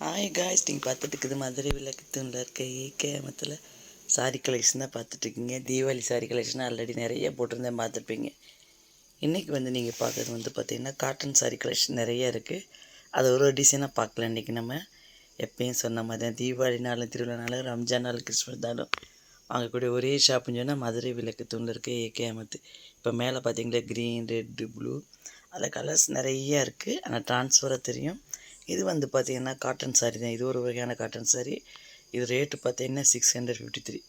Hi guys நீங்கள் பார்த்துட்டு இருக்குது மதுரை விளக்குத்தூணில் இருக்க ஏகேமத்தில் சாரி கலெக்ஷன் தான் பார்த்துட்ருக்கீங்க தீபாவளி சாரி கலெக்ஷன் ஆல்ரெடி நிறைய போட்டிருந்தேன் பார்த்துருப்பீங்க இன்றைக்கி வந்து நீங்கள் பார்க்குறது வந்து பார்த்திங்கன்னா காட்டன் சாரி கலெக்ஷன் நிறைய இருக்குது அது ஒரு ஒரு டிசைனாக பார்க்கலாம் இன்றைக்கி நம்ம. எப்பயும் சொன்ன மாதிரி தான் தீபாவளினாலும் திருவிழானாலும் ரம்ஜான் நாள் கிறிஸ்மஸ் நாளும் வாங்கக்கூடிய ஒரே ஷாப்புன்னு சொன்னால் மதுரை விளக்கு விளக்குத்தூணில் இருக்க ஏகேமத்து இப்போ மேலே பார்த்தீங்களா க்ரீன் ரெட்டு ப்ளூ அதில் கலர்ஸ் நிறைய இருக்குது ஆனால் ட்ரான்ஸ்ஃபராக தெரியும். இது வந்து பார்த்திங்கன்னா காட்டன் சாரீ தான். இது ஒரு வகையான காட்டன் சாரீ இது ரேட்டு பார்த்தீங்கன்னா சிக்ஸ் ஹண்ட்ரட் ஃபிஃப்டி த்ரீ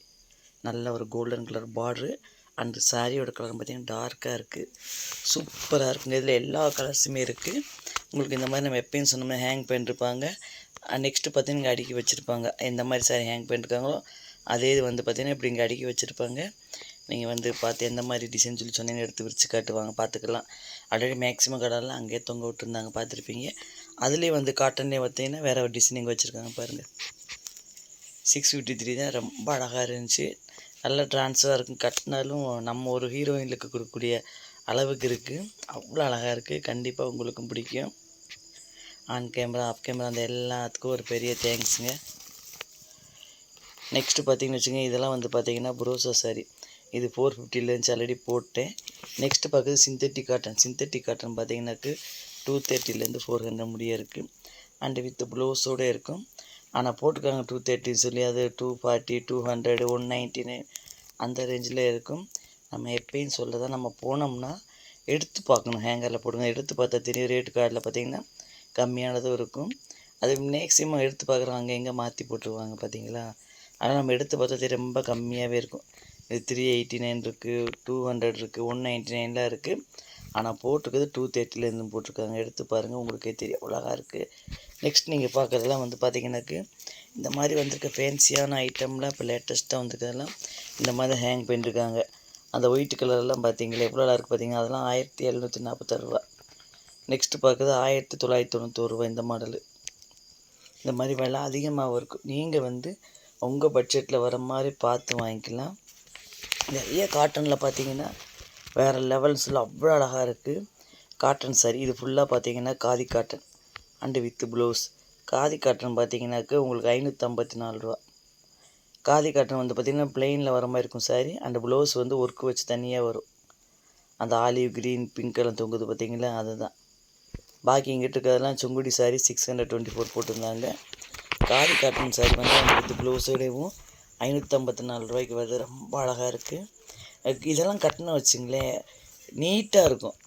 நல்ல ஒரு கோல்டன் கலர் பார்ட்ரு அந்த சாரியோட கலர் பார்த்திங்கன்னா டார்க்காக இருக்குது சூப்பராக இருக்குங்க. இதில் எல்லா கலர்ஸுமே இருக்குது உங்களுக்கு இந்த மாதிரி நம்ம எப்பயும் சொன்னோம்னா ஹேங் பண்ணிருப்பாங்க நெக்ஸ்ட்டு பார்த்தீங்கன்னா அடுக்கி வச்சுருப்பாங்க. எந்த மாதிரி சாரி ஹேங் பண்ணிருக்காங்களோ அதே இது வந்து பார்த்தீங்கன்னா இப்படி இங்கே அடுக்கி வச்சுருப்பாங்க. நீங்கள் வந்து பார்த்து எந்த மாதிரி டிசைன் சொல்லி சொன்னீங்கன்னு எடுத்து விரித்து காட்டுவாங்க. பார்த்துக்கலாம். ஆல்ரெடி மேக்ஸிமம் கடைலாம் அங்கேயே தொங்க விட்டுருந்தாங்க. பார்த்துருப்பீங்க. அதுலேயே வந்து காட்டன்லேயே பார்த்தீங்கன்னா வேறு ஒரு டிசைனிங் வச்சுருக்காங்க பாருங்கள் சிக்ஸ் ஃபிஃப்டி த்ரீ தான் ரொம்ப அழகாக இருந்துச்சு. நல்ல ட்ரான்ஸ்ஃபராக இருக்கும். கட்டினாலும் நம்ம ஒரு ஹீரோயினுக்கு கொடுக்கக்கூடிய அளவுக்கு இருக்குது அவ்வளோ அழகாக இருக்குது கண்டிப்பாக உங்களுக்கும் பிடிக்கும். ஆன் கேமரா ஆஃப் கேமரா அந்த எல்லாத்துக்கும் ஒரு பெரிய தேங்க்ஸுங்க நெக்ஸ்ட்டு பார்த்தீங்கன்னு வச்சுங்க இதெல்லாம் வந்து பார்த்தீங்கன்னா ப்ரோசோ சாரி இது ஃபோர் ஃபிஃப்டியில் இருந்துச்சு ஆல்ரெடி போட்டேன். நெக்ஸ்ட்டு பார்க்குறது சிந்தட்டிக் காட்டன் சிந்தட்டிக் காட்டன் பார்த்தீங்கன்னாக்கு டூ தேர்ட்டிலேருந்து ஃபோர் ஹண்ட்ரட் முடிய இருக்குது அண்டு வித் ப்ளவுஸோடு இருக்கும். ஆனால் போட்டுக்காங்க டூ தேர்ட்டின்னு சொல்லி அது two forty two hundred one ninety nine அந்த ரேஞ்சில் இருக்கும். நம்ம எப்பயும் சொல்ல தான் நம்ம போனோம்னா எடுத்து பார்க்கணும். ஹேங்கரில் போடுங்க. எடுத்து பார்த்தா தெரியும். ரேட்டு கார்டில் பார்த்திங்கன்னா கம்மியானதும் இருக்கும். அது மேக்ஸிமம் எடுத்து பார்க்குறோம் அங்கே எங்கே மாற்றி போட்டுருவாங்க பார்த்தீங்களா? ஆனால் நம்ம எடுத்து பார்த்தா ரொம்ப கம்மியாகவே இருக்கும். இது த்ரீ எயிட்டி நைன் இருக்குது டூ ஹண்ட்ரட் இருக்குது ஒன் நைன்ட்டி நைன்லாம் இருக்குது ஆனால் போட்டிருக்கிறது டூ தேர்ட்டிலேருந்து போட்டிருக்காங்க. எடுத்து பாருங்கள் உங்களுக்கே தெரியும். அழகாக இருக்குது நெக்ஸ்ட் நீங்கள் பார்க்குறதெல்லாம் வந்து பார்த்தீங்கன்னாக்கு இந்த மாதிரி வந்திருக்க ஃபேன்சியான ஐட்டம்லாம் இப்போ லேட்டஸ்ட்டாக வந்திருக்கிறதெல்லாம் இந்த மாதிரி ஹேங் பண்ணியிருக்காங்க அந்த ஒயிட் கலர்லாம் பார்த்தீங்களா எவ்வளோ இருக்குது பார்த்தீங்கன்னா அதெல்லாம் ஆயிரத்தி எழுநூற்றி நாற்பத்தாறு ரூபா. நெக்ஸ்ட்டு பார்க்குறது ஆயிரத்தி தொள்ளாயிரத்தி தொண்ணூத்தோரு ரூபா இந்த மாடலு இந்த மாதிரி விலை அதிகமாகவும் இருக்கும் நீங்கள் வந்து உங்கள் பட்ஜெட்டில் வர மாதிரி பார்த்து வாங்கிக்கலாம். நிறைய காட்டனில் பார்த்தீங்கன்னா வேறு லெவல்ஸில் அவ்வளோ அழகாக இருக்குது காட்டன் சாரி இது ஃபுல்லாக பார்த்தீங்கன்னா khadi cotton and with blouse khadi cotton பார்த்தீங்கன்னாக்க உங்களுக்கு ஐநூற்றம்பத்தி நாலு ரூபா. காதி காட்டன் வந்து பார்த்திங்கன்னா பிளெயினில் வர மாதிரி இருக்கும் சாரி அந்த ப்ளவுஸ் வந்து ஒர்க்கு வச்சு தனியாக வரும். அந்த ஆலிவ் க்ரீன் பிங்க் எல்லாம் தொங்குது பார்த்தீங்களா அதுதான். பாக்கி இங்கிட்ட இருக்கிறதெல்லாம் Sungudi sari six hundred twenty four போட்டிருந்தாங்க. காதி காட்டன் சாரி வந்து அந்த வித் ப்ளவுஸோடையும் ஐநூற்றம்பத்தி நாலு ரூபாய்க்கு வருது ரொம்ப அழகாக இருக்குது இதெல்லாம் கட்டினா வச்சுங்களேன் நீட்டாக இருக்கும்.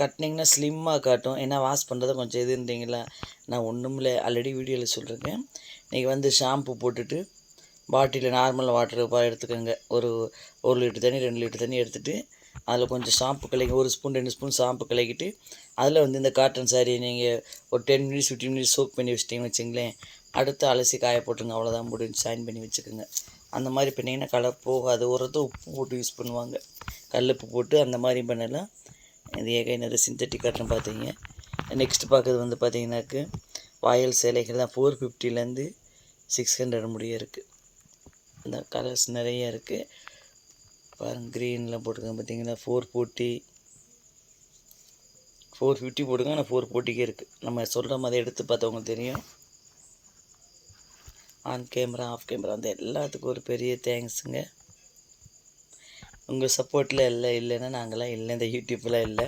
கட்டினீங்கன்னா ஸ்லிம்மாக காட்டும். ஏன்னா வாஷ் பண்ணுறது கொஞ்சம் இதுன்றீங்களா? நான் ஒன்றுமில்ல ஆல்ரெடி வீடியோவில் சொல்லியிருக்கேன் நீங்கள் வந்து ஷாம்பு போட்டுட்டு பாட்டிலில் நார்மல் வாட்டர் எடுத்துக்கோங்க. ஒரு ஒரு லிட்டர் தண்ணி ரெண்டு லிட்டர் தண்ணி எடுத்துகிட்டு அதில் கொஞ்சம் ஷாம்பு கலக்கி ஒரு ஸ்பூன் ரெண்டு ஸ்பூன் ஷாம்பு கலக்கிட்டு அதில் வந்து இந்த காட்டன் சாரி நீங்கள் ஒரு ten minutes fifteen minutes soak பண்ணி வச்சிட்டிங்கன்னு வச்சுங்களேன். அடுத்து அலசி காய போட்டுருங்க. அவ்வளோதான் முடிஞ்சு. சைன் பண்ணி வச்சுக்கோங்க. அந்த மாதிரி பண்ணிங்கன்னா கலர் போகாது உரத்தை உப்பு போட்டு யூஸ் பண்ணுவாங்க. கல்லுப்பு போட்டு அந்த மாதிரி பண்ணலாம். இது ஏக என்னது சிந்தட்டிக் காட்டன் பார்த்தீங்க. நெக்ஸ்ட்டு பார்க்குறது வந்து பார்த்தீங்கன்னாக்கு வாயல் சேலைகள் தான். ஃபோர் ஃபிஃப்டிலேருந்து சிக்ஸ் ஹண்ட்ரட் முடிய இருக்குது அந்த கலர்ஸ் நிறைய இருக்குது பாருங்கள் க்ரீன்லாம் போட்டிருக்காங்க பார்த்தீங்கன்னா ஃபோர் ஃபோர்ட்டி ஃபோர் ஃபிஃப்டி போட்டுங்க ஆனால் ஃபோர் ஃபோர்ட்டிக்கே இருக்குது நம்ம சொல்கிற மாதிரி எடுத்து பார்த்தவங்க தெரியும். ஆன் கேமரா ஆஃப் கேமரா அந்த எல்லாத்துக்கும் ஒரு பெரிய தேங்க்ஸுங்க. உங்கள் சப்போர்ட்டில் இல்லை இல்லைன்னா நாங்களாம் இல்லை இந்த யூடியூப்பில் இல்லை.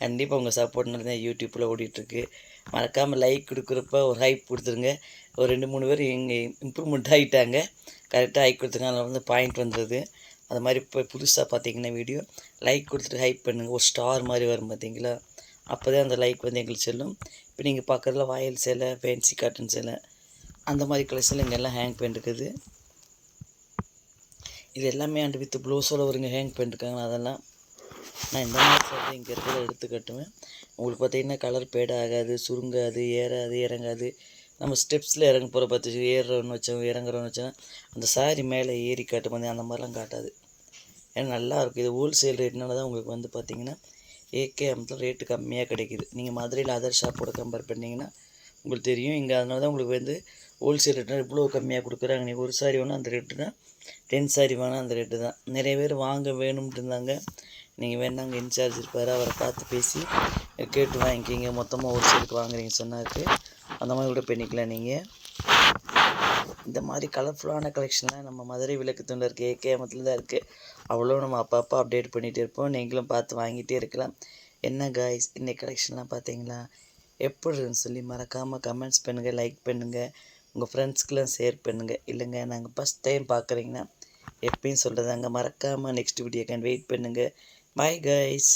கண்டிப்பாக உங்கள் சப்போர்ட்னால தான் யூடியூப்பில் ஓடிட்டுருக்கு. மறக்காமல் லைக் கொடுக்குறப்ப ஒரு ஹைப் கொடுத்துருங்க. ஒரு ரெண்டு மூணு பேர் இங்கே இம்ப்ரூவ்மெண்ட் ஆகிட்டாங்க கரெக்டாக ஹைக் கொடுத்துருங்க அதில் வந்து பாயிண்ட் வந்துடுது அது மாதிரி இப்போ புதுசாக பார்த்தீங்கன்னா வீடியோ லைக் கொடுத்துட்டு ஹைப் பண்ணுங்கள் ஒரு ஸ்டார் மாதிரி வரும் பார்த்தீங்களா அப்போ தான் அந்த லைக் வந்து எங்களுக்கு செல்லும். இப்போ நீங்கள் பார்க்குறதுல வாயல் சேலை ஃபேன்சி காட்டன் சேலை அந்த மாதிரி கலெக்ஷன் இங்கே எல்லாம் ஹேங் பண்ணிருக்குது இது எல்லாமே அண்டு வித் ப்ளவுஸோட ஒருங்க ஹேங் பண்ணிருக்காங்க அதெல்லாம் நான் இந்த மாதிரி சேலை இங்கே இருக்கிறத எடுத்து கட்டுவேன். உங்களுக்கு பார்த்தீங்கன்னா கலர் பேட் ஆகாது சுருங்காது ஏறாது இறங்காது. நம்ம ஸ்டெப்ஸில் இறங்க போகிற பார்த்து ஏறுறோன்னு வச்சோம் இறங்குறோன்னு வச்சோன்னா அந்த சாரி மேலே ஏறி காட்டும் போது அந்த மாதிரிலாம் காட்டாது. ஏன்னா நல்லாயிருக்கும் இது ஹோல்சேல் ரேட்னால தான் உங்களுக்கு வந்து பார்த்தீங்கன்னா ஏகேஎம்த்தில் ரேட்டு கம்மியாக கிடைக்கிது. நீங்கள் மதுரையில் அதர் ஷாப்போட கம்பேர் பண்ணிங்கன்னா உங்களுக்கு தெரியும். இங்கே அதனால தான் உங்களுக்கு வந்து ஹோல்சேல் ரேட்னா இவ்வளோ கம்மியாக கொடுக்குறாங்க. நீங்கள் ஒரு சாரி வேணால் அந்த ரேட்டு தான். டென் சாரி வேணால் அந்த ரேட்டு தான். நிறைய பேர் வாங்க வேணும்ட்டு இருந்தாங்க. நீங்கள் வேணா அங்கே இன்சார்ஜ் இருப்பார். அவரை பார்த்து பேசி கேட்டு வாங்கிக்கிங்க. மொத்தமாக ஹோல்சேலுக்கு சேலுக்கு வாங்குறீங்க சொன்னாக்கு அந்த மாதிரி கூட பண்ணிக்கலாம் நீங்கள் இந்த மாதிரி கலர்ஃபுல்லான கலெக்ஷன்லாம் நம்ம மதுரை விளக்குத்தூணில் இருக்குது ஏகேஎமத்தில் தான் இருக்குது அவ்வளோ நம்ம அப்பப்போ அப்டேட் பண்ணிகிட்டே இருப்போம். நீங்களும் பார்த்து வாங்கிட்டே இருக்கலாம். என்ன காய்ஸ் இன்னைக்கு கலெக்ஷன்லாம் பார்த்தீங்களா? எப்படி இருந்துன்னு சொல்லி மறக்காமல் கமெண்ட்ஸ் பண்ணுங்கள் லைக் பண்ணுங்கள் உங்கள் ஃப்ரெண்ட்ஸ்க்கெலாம் ஷேர் பண்ணுங்கள் இல்லைங்க நாங்கள் ஃபஸ்ட் டைம் பார்க்குறீங்கன்னா எப்பயும் சொல்கிறதாங்க மறக்காமல் நெக்ஸ்ட் வீடியோக்கான் வெயிட் பண்ணுங்கள் பாய் கைஸ்